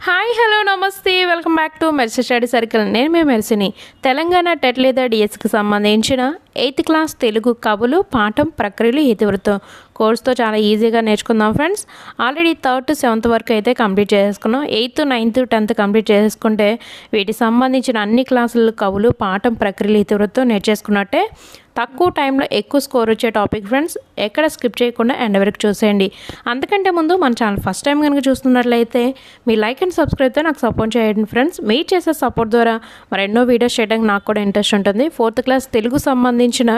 Hi hello నమస్తే. Welcome back to Mercy study circle నేను మీ మెర్సిని తెలంగాణ టెట్ లేదా డిఎస్కి సంబంధించిన ఎయిత్ క్లాస్ తెలుగు కవులు పాఠం ప్రక్రియలు ఇతివృత్తం కోర్స్తో చాలా ఈజీగా నేర్చుకుందాం friends already third to seventh వరకు అయితే కంప్లీట్ చేసుకున్నాం ఎయిత్ నైన్త్ టెన్త్ కంప్లీట్ చేసుకుంటే వీటికి సంబంధించిన అన్ని క్లాసులు కవులు పాఠం ప్రక్రియలు ఇతివృత్తం నేర్చేసుకున్నట్టే తక్కువ టైంలో ఎక్కువ స్కోర్ వచ్చే టాపిక్ ఫ్రెండ్స్ ఎక్కడ స్కిప్ చేయకుండా ఎండ్ వరకు చూసేయండి. అందుకంటే ముందు మన ఛానల్ ఫస్ట్ టైం కనుక చూస్తున్నట్లయితే మీ లైక్ అండ్ సబ్స్క్రైబ్తో నాకు సపోర్ట్ చేయండి ఫ్రెండ్స్ మీరు చేసే సపోర్ట్ ద్వారా మరి ఎన్నో వీడియోస్ చేయడానికి నాకు కూడా ఇంట్రెస్ట్ ఉంటుంది. ఫోర్త్ క్లాస్ తెలుగు సంబంధించిన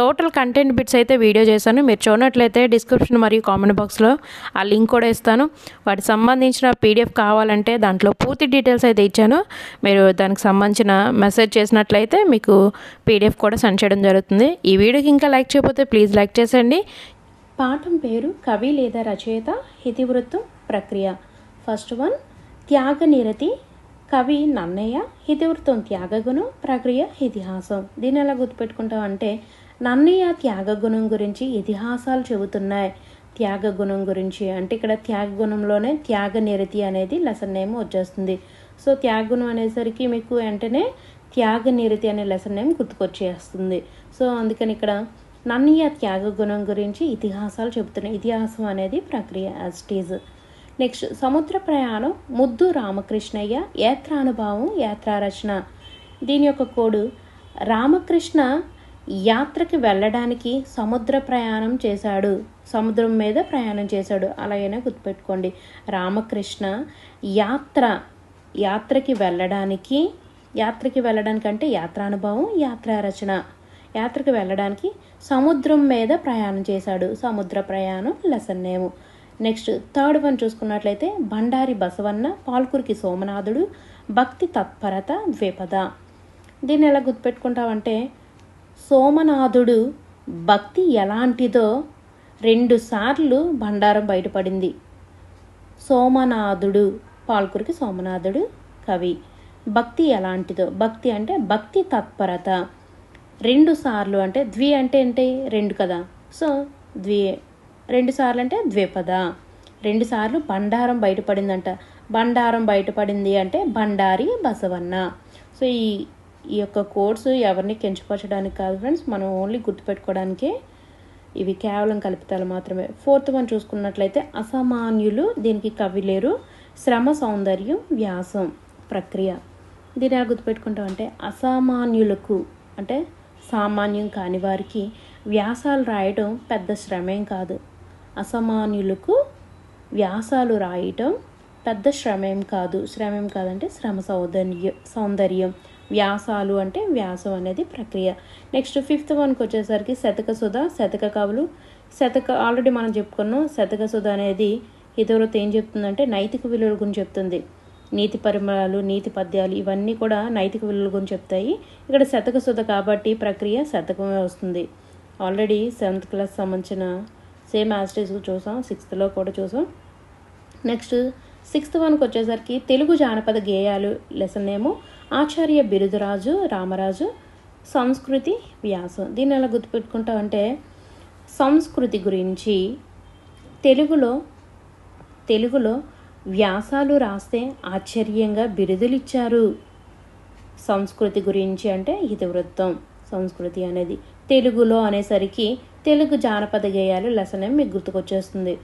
టోటల్ కంటెంట్ బిట్స్ అయితే వీడియో చేశాను. మీరు చూడనట్లయితే డిస్క్రిప్షన్ మరియు కామెంట్ బాక్స్లో ఆ లింక్ కూడా ఇస్తాను. వాటికి సంబంధించిన పీడిఎఫ్ కావాలంటే దాంట్లో పూర్తి డీటెయిల్స్ అయితే ఇచ్చాను. మీరు దానికి సంబంధించిన మెసేజ్ చేసినట్లయితే మీకు పీడిఎఫ్ కూడా సెండ్ చేయడం జరుగుతుంది. ఈ వీడియోకి ఇంకా లైక్ చేయకపోతే ప్లీజ్ లైక్ చేసేయండి. పాఠం పేరు కవి లేదా రచయిత హితివృత్తం ప్రక్రియ. ఫస్ట్ వన్ త్యాగనిరతి కవి నన్నయ్య హితివృత్తం త్యాగగుణం ప్రక్రియ ఇతిహాసం. దీన్ని ఎలా గుర్తుపెట్టుకుంటాం అంటే నన్నయ్య త్యాగగుణం గురించి ఇతిహాసాలు చెబుతున్నాయి. త్యాగగుణం గురించి అంటే ఇక్కడ త్యాగగుణంలోనే త్యాగనిరతి అనేది లెసన్ నేమ్ వచ్చేస్తుంది. సో త్యాగగుణం అనేసరికి మీకు వెంటనే త్యాగ నిరతి అనే లెసన్ నేమ్ గుర్తుకొచ్చేస్తుంది. సో అందుకని ఇక్కడ నన్నయ్య త్యాగగుణం గురించి ఇతిహాసాలు చెబుతున్నాయి. ఇతిహాసం అనేది ప్రక్రియ యాజ్టీజ్ నెక్స్ట్ సముద్ర ప్రయాణం ముద్దు రామకృష్ణయ్య యాత్రానుభావం యాత్రారచన. దీని యొక్క కోడు రామకృష్ణ యాత్రకి వెళ్ళడానికి సముద్ర ప్రయాణం చేశాడు. సముద్రం మీద ప్రయాణం చేశాడు. అలాగైనా గుర్తుపెట్టుకోండి. రామకృష్ణ యాత్ర యాత్రకి వెళ్ళడానికి యాత్రకి వెళ్ళడానికి అంటే యాత్రానుభవం యాత్రారచన. యాత్రకు వెళ్ళడానికి సముద్రం మీద ప్రయాణం చేశాడు. సముద్ర ప్రయాణం lesson name next third one చూసుకున్నట్లయితే బండారి బసవన్న పాల్కురికి సోమనాథుడు భక్తి తత్పరత ద్విపద. దీన్ని ఎలా గుర్తుపెట్టుకుంటామంటే సోమనాథుడు భక్తి ఎలాంటిదో రెండుసార్లు భండారం బండారం బయటపడింది. సోమనాథుడు పాల్కురికి సోమనాథుడు కవి. భక్తి ఎలాంటిదో భక్తి అంటే భక్తి తత్పరత. రెండు సార్లు అంటే ద్వి అంటే ఏంటి? రెండు కదా. సో ద్వి రెండు సార్లు అంటే ద్విపద. రెండు సార్లు బండారం బయటపడిందంట. బండారం బయటపడింది అంటే బండారి బసవన్న. సో ఈ ఈ యొక్క కోర్సు ఎవరిని కించపరచడానికి కాదు ఫ్రెండ్స్ మనం ఓన్లీ గుర్తుపెట్టుకోవడానికే ఇవి కేవలం కల్పితాలు మాత్రమే. ఫోర్త్ వన్ చూసుకున్నట్లయితే అసామాన్యులు దీనికి కవి లేరు. శ్రమ సౌందర్యం వ్యాసం ప్రక్రియ. దీన్ని ఎలా గుర్తుపెట్టుకుంటాం అంటే అసామాన్యులకు అంటే సామాన్యం కాని వారికి వ్యాసాలు రాయడం పెద్ద శ్రమేం కాదు. అసామాన్యులకు వ్యాసాలు రాయటం పెద్ద శ్రమేం కాదు. శ్రమేం కాదంటే శ్రమ సౌందర్య సౌందర్యం. వ్యాసాలు అంటే వ్యాసం అనేది ప్రక్రియ. నెక్స్ట్ ఫిఫ్త్ వన్కి వచ్చేసరికి శతక సుధ శతక కవులు. శతక ఆల్రెడీ మనం చెప్పుకున్నాం శతక సుధ అనేది ఇతరులతో ఏం చెప్తుందంటే నైతిక విలువల గురించి చెప్తుంది. నీతి పరిమళాలు నీతి పద్యాలు ఇవన్నీ కూడా నైతిక విలువల గురించి చెప్తాయి. ఇక్కడ శతక సుధ కాబట్టి ప్రక్రియ శతకమే వస్తుంది. ఆల్రెడీ సెవెంత్ క్లాస్ సంబంధించిన సేమ్ యాస్టేజ్ చూసాం. సిక్స్త్లో కూడా చూసాం. నెక్స్ట్ సిక్స్త్ వన్కి వచ్చేసరికి తెలుగు జానపద గేయాలు లెసన్ ఏమో ఆచార్య బిరుదురాజు రామరాజు సంస్కృతి వ్యాసం. దీన్ని ఎలా గుర్తుపెట్టుకుంటామంటే సంస్కృతి గురించి తెలుగులో తెలుగులో వ్యాసాలు రాస్తే ఆశ్చర్యంగా బిరుదులిచ్చారు. సంస్కృతి గురించి అంటే ఇతివృత్తం సంస్కృతి అనేది తెలుగులో అనేసరికి తెలుగు జానపద గేయాలు లెసన్ మీకు గుర్తుకొచ్చేస్తుంది.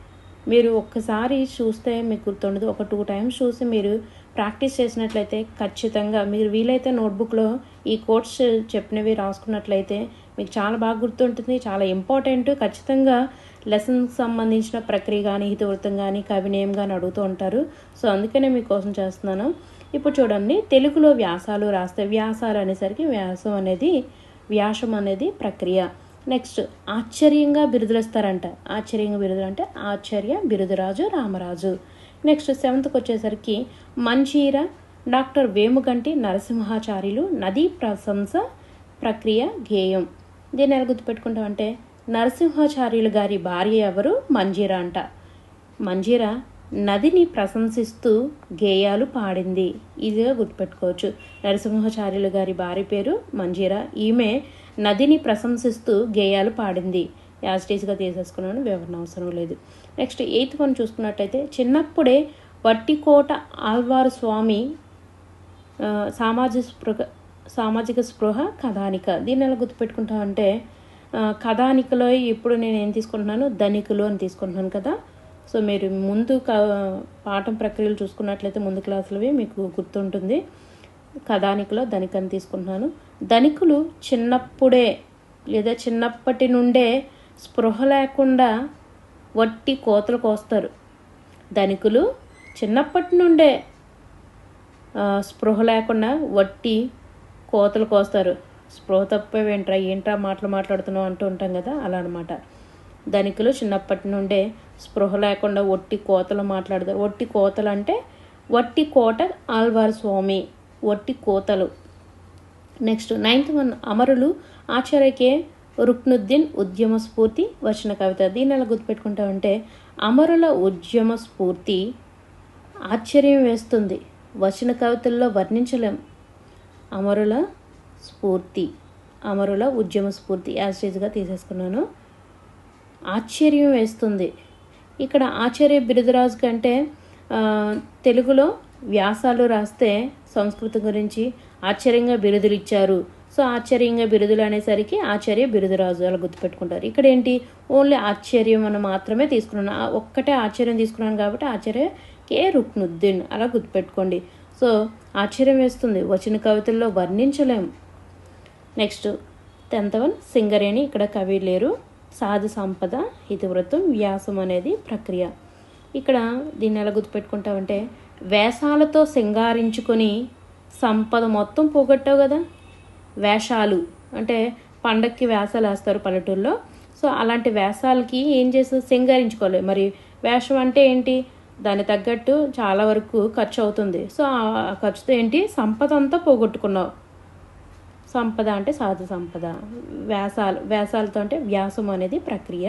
మీరు ఒక్కసారి చూస్తే మీకు గుర్తుండదు. ఒక టూ టైమ్స్ చూసి మీరు ప్రాక్టీస్ చేసినట్లయితే ఖచ్చితంగా మీరు వీలైతే నోట్బుక్లో ఈ కోర్స్ చెప్పినవి రాసుకున్నట్లయితే మీకు చాలా బాగా గుర్తుంటుంది. చాలా ఇంపార్టెంట్. ఖచ్చితంగా లెసన్కి సంబంధించిన ప్రక్రియ కానీ హితవృత్తం కానీ కవినయం కానీ అడుగుతూ ఉంటారు. సో అందుకనే మీకోసం చేస్తున్నాను. ఇప్పుడు చూడండి తెలుగులో వ్యాసాలు రాస్తే వ్యాసాలు అనేసరికి వ్యాసం అనేది వ్యాసం అనేది ప్రక్రియ. నెక్స్ట్ ఆశ్చర్యంగా బిరుదులుస్తారంట. ఆశ్చర్యంగా బిరుదులు అంటే ఆశ్చర్య బిరుదురాజు రామరాజు. నెక్స్ట్ సెవెంత్కి వచ్చేసరికి మంచీర డాక్టర్ వేముగంటి నరసింహాచార్యులు నదీ ప్రశంస ప్రక్రియ గేయం. దీన్ని ఎలా గుర్తుపెట్టుకుంటామంటే నరసింహాచార్యులు గారి భార్య ఎవరు? మంజీరా అంట. మంజీరా నదిని ప్రశంసిస్తూ గేయాలు పాడింది. ఈజీగా గుర్తుపెట్టుకోవచ్చు. నరసింహాచార్యులు గారి భార్య పేరు మంజీరా. ఈమె నదిని ప్రశంసిస్తూ గేయాలు పాడింది. యాజిటీస్గా తీసేసుకున్నాను వివరణ అవసరం లేదు. నెక్స్ట్ ఎయిత్ వన్ చూసుకున్నట్టయితే చిన్నప్పుడే వట్టికోట ఆల్వారు స్వామి సామాజిక స్పృహ సామాజిక స్పృహ కథానిక. దీన్ని ఎలా గుర్తుపెట్టుకుంటామంటే అంటే కథానికలో ఇప్పుడు నేను ఏం తీసుకుంటున్నాను? ధనికులు అని తీసుకుంటున్నాను కదా. సో మీరు ముందు క పాఠం ప్రక్రియలు చూసుకున్నట్లయితే ముందు క్లాసులవి మీకు గుర్తుంటుంది. కథానికలో ధనికని తీసుకుంటున్నాను. ధనికులు చిన్నప్పుడే లేదా చిన్నప్పటి నుండే స్పృహ లేకుండా వట్టి కోతలు కోస్తారు. ధనికులు చిన్నప్పటి నుండే స్పృహ లేకుండా వట్టి కోతలు కోస్తారు. స్పృహ తప్పేవేంట్రా ఏంట్రా మాటలు మాట్లాడుతున్నావు అంటూ ఉంటాం కదా అలా అనమాట ధనికులు చిన్నప్పటి నుండే స్పృహ లేకుండా ఒట్టి కోతలు మాట్లాడతారు ఒట్టి కోతలు అంటే వట్టి కోట ఆల్వార్ స్వామి వట్టి కోతలు. నెక్స్ట్ నైన్త్ వన్ అమరులు ఆచార్యకే రుక్నుద్దీన్ ఉద్యమ స్ఫూర్తి వచ్చిన కవిత. దీన్ని ఎలా గుర్తుపెట్టుకుంటామంటే అమరుల ఉద్యమ స్ఫూర్తి ఆశ్చర్యం వేస్తుంది. వచ్చిన కవితల్లో వర్ణించలేం. అమరుల స్ఫూర్తి అమరుల ఉద్యమ స్ఫూర్తి యాజ్గా తీసేసుకున్నాను. ఆశ్చర్యం వేస్తుంది. ఇక్కడ ఆచార్య బిరుదరాజు కంటే తెలుగులో వ్యాసాలు రాస్తే సంస్కృతం గురించి ఆశ్చర్యంగా బిరుదులు ఇచ్చారు. సో ఆశ్చర్యంగా బిరుదులు అనేసరికి ఆచార్య బిరుదరాజు అలా గుర్తుపెట్టుకుంటారు. ఇక్కడ ఏంటి? ఓన్లీ ఆశ్చర్యం అని మాత్రమే తీసుకున్నాను. ఆ ఒక్కటే ఆశ్చర్యం తీసుకున్నాను కాబట్టి ఆచార్య కే. రుక్నుద్దీన్ అలా గుర్తుపెట్టుకోండి. సో ఆశ్చర్యం వేస్తుంది. వచ్చిన కవితల్లో వర్ణించలేం. నెక్స్ట్ టెన్త్ వన్ సింగరేణి ఇక్కడ కవి లేరు. సాధు సంపద ఇతివృత్తం వ్యాసం అనేది ప్రక్రియ. ఇక్కడ దీన్ని ఎలా గుర్తుపెట్టుకుంటామంటే వేషాలతో సింగారించుకొని సంపద మొత్తం పోగొట్టావు కదా? వేషాలు. అంటే పండక్కి వేషాలు వేస్తారు పల్లెటూరులో. సో అలాంటి వేషాలకి ఏం చేస్తుంది సింగారించుకోవాలి మరి వేషం అంటే ఏంటి? దానికి తగ్గట్టు చాలా వరకు ఖర్చు అవుతుంది. సో ఆ ఖర్చుతో ఏంటి? సంపద అంతా పోగొట్టుకున్నావు. సంపద అంటే సాధు సంపద. వ్యాసాలు వ్యాసాలతో అంటే వ్యాసం అనేది ప్రక్రియ.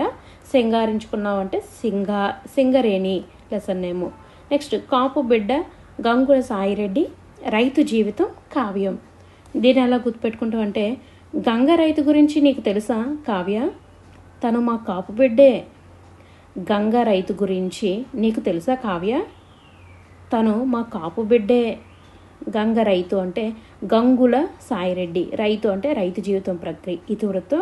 సింగారించుకున్నావు అంటే సింగా సింగరేణి లెసన్ నేము నెక్స్ట్ కాపు బిడ్డ గంగుల సాయిరెడ్డి రైతు జీవితం కావ్యం. దీన్ని ఎలా గుర్తుపెట్టుకుంటాం అంటే గంగ రైతు గురించి నీకు తెలుసా కావ్య? తను మా కాపు బిడ్డే. గంగ రైతు గురించి నీకు తెలుసా కావ్య? తను మా కాపు బిడ్డే. గంగ రైతు అంటే గంగుల సాయిరెడ్డి. రైతు అంటే రైతు జీవితం ప్రక్రియ. ఇతివృత్తం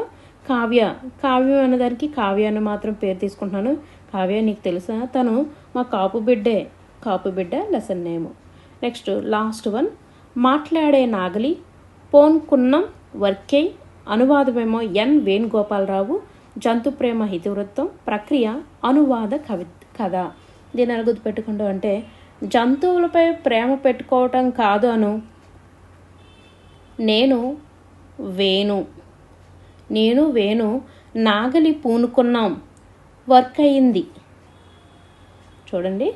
కావ్య. కావ్యం అనేదానికి కావ్యాన్ని మాత్రం పేరు తీసుకుంటున్నాను. కావ్య నీకు తెలుసా? తను మా కాపు బిడ్డే. కాపు బిడ్డ lesson name. Next last one. మాట్లాడే నాగలి పోన్కున్నం వర్కే అనువాదమేమో ఎన్ వేణుగోపాలరావు. జంతు ప్రేమ హితివృత్తం ప్రక్రియ అనువాద కవి కథ. దీని ఎలా గుర్తుపెట్టుకుంటాం అంటే జంతువులపై ప్రేమ పెట్టుకోవటం కాదు అను నేను వేణు. నేను వేణు నాగలి పూనుకున్నాం. వర్క్ అయింది చూడండి.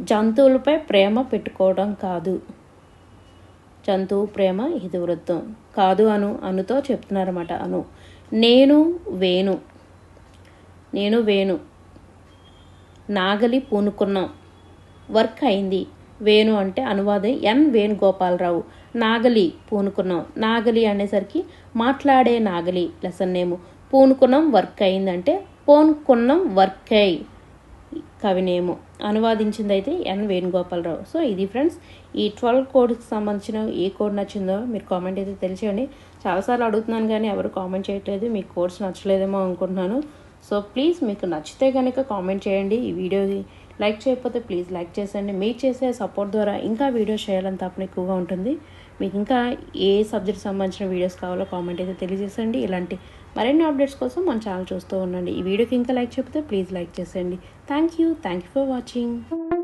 జంతువులపై ప్రేమ పెట్టుకోవడం కాదు. జంతువు ప్రేమ ఇది వృత్తం. కాదు అను అనుతో చెప్తున్నారన్నమాట అను. నేను వేణు. నేను వేణు. నాగలి పూనుకున్నాం. వర్క్ అయింది. వేణు అంటే అనువాదం ఎన్. వేణుగోపాలరావు. నాగలి పూనుకున్నాం. నాగలి అనేసరికి మాట్లాడే నాగలి లెసన్ నేము. పూనుకున్నాం వర్క్ అయిందంటే పూనుకున్నాం వర్క్ అయి కవినేము అనువాదించింది అయితే ఎన్. వేణుగోపాలరావు. సో ఇది ఫ్రెండ్స్ ఈ ట్వెల్వ్ కోడ్కి సంబంధించిన ఏ కోడ్ నచ్చిందో మీరు కామెంట్ అయితే తెలియచేయండి. చాలాసార్లు అడుగుతున్నాను కానీ ఎవరు కామెంట్ చేయట్లేదు. మీకు కోడ్స్ నచ్చలేదేమో అనుకుంటున్నాను. సో ప్లీజ్ మీకు నచ్చితే కనుక కామెంట్ చేయండి. ఈ వీడియోకి లైక్ చేయకపోతే ప్లీజ్ లైక్ చేసేయండి. మీరు చేసే సపోర్ట్ ద్వారా ఇంకా వీడియోస్ చేయాలని తప్పని ఎక్కువగా ఉంటుంది. మీకు ఇంకా ఏ సబ్జెక్ట్ సంబంధించిన వీడియోస్ కావాలో కామెంట్ అయితే తెలియజేసండి. ఇలాంటి మరిన్ని అప్డేట్స్ కోసం మన ఛానల్ చూస్తూ ఉండండి. ఈ వీడియోకి ఇంకా లైక్ చెప్తే ప్లీజ్ లైక్ చేసేయండి. Thank you. Thank you for watching.